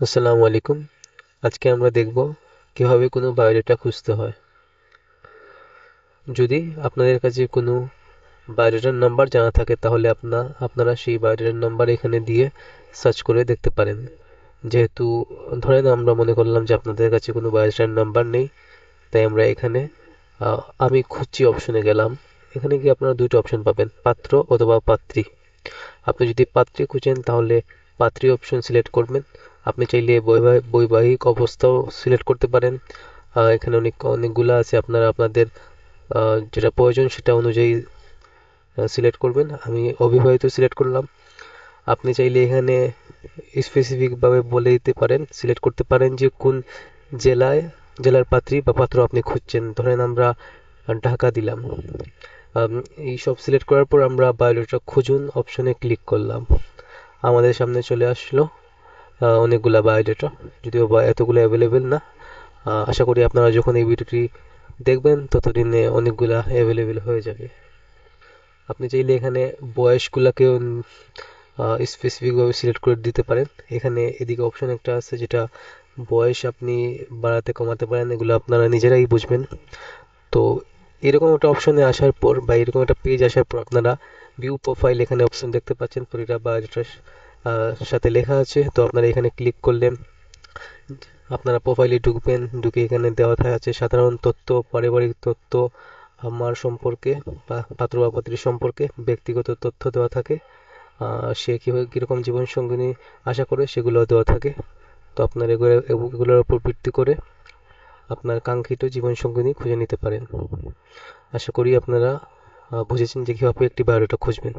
আসসালামু আলাইকুম। আজকে আমরা দেখব কীভাবে কোনো বায়োডাটা খুঁজতে হয়। যদি আপনাদের কাছে কোনো বায়োডাটার নাম্বার জানা থাকে, তাহলে আপনা, আপনারা সেই বায়োডাটার নাম্বার এখানে দিয়ে সার্চ করে দেখতে পারেন। যেহেতু ধরেন আমরা মনে করলাম যে আপনাদের কাছে কোনো বায়োডাটার নাম্বার নেই, তাই আমরা এখানে আমি খুঁজছি অপশনে গেলাম। এখানে গিয়ে আপনারা দুটো অপশন পাবেন, পাত্র অথবা পাত্রী। আপনি যদি পাত্রী খুঁজেন, তাহলে পাত্রী অপশন সিলেক্ট করবেন। আপনি চাইলে বৈবাহিক অবস্থাও সিলেক্ট করতে পারেন। এখানে অনেক, অনেকগুলো আছে। আপনারা আপনাদের যেটা প্রয়োজন সেটা অনুযায়ী সিলেক্ট করবেন। আমি অবিবাহিত সিলেক্ট করলাম। আপনি চাইলে এখানে স্পেসিফিকভাবে বলে দিতে পারেন সিলেক্ট করতে পারেন যে কোন জেলায়, জেলার পাত্রী বা পাত্র আপনি খুঁজছেন। ধরেন আমরা ঢাকা দিলাম। এই সব সিলেক্ট করার পর আমরা বায়োডাটা খুঁজুন অপশনে ক্লিক করলাম। আমাদের সামনে চলে আসলো। অনেকগুলা বায়োডাটা যদিও বা এতগুলো অ্যাভেলেবেল না। আশা করি আপনারা যখন এই ভিডিওটি দেখবেন, ততদিনে অনেকগুলা অ্যাভেলেবেল হয়ে যাবে। আপনি চাইলে এখানে বয়সগুলোকেও স্পেসিফিকভাবে সিলেক্ট করে দিতে পারেন। এখানে এদিকে অপশন একটা আছে, যেটা বয়স আপনি বাড়াতে, কমাতে পারেন, এগুলো আপনারা নিজেরাই বুঝবেন। তো এরকম একটা অপশনে আসার পর বা এরকম একটা পেজ আসার পর আপনারা ভিউ প্রোফাইল এখানে অপশন দেখতে পাচ্ছেন প্রতিটা বায়োডাটার সাথে লেখা আছে। তো আপনারা এখানে ক্লিক করলে আপনারা প্রোফাইলে ঢুকবেন। ঢুকে এখানে দেওয়া আছে, সাধারণ তথ্য, পারিবারিক তথ্য, আমার সম্পর্কে বা পাত্র বা পাত্রীর সম্পর্কে ব্যক্তিগত তথ্য দেওয়া থাকে। সে কীভাবে, কীরকম জীবনসঙ্গিনী আশা করে সেগুলো দেওয়া থাকে। তো আপনার এগুলো, এগুলোর উপর ভিত্তি করে আপনার কাঙ্ক্ষিত জীবনসঙ্গিনী খুঁজে নিতে পারেন। আশা করি আপনারা বুঝেছেন যে কীভাবে একটি বায়োডাটা খুঁজবেন।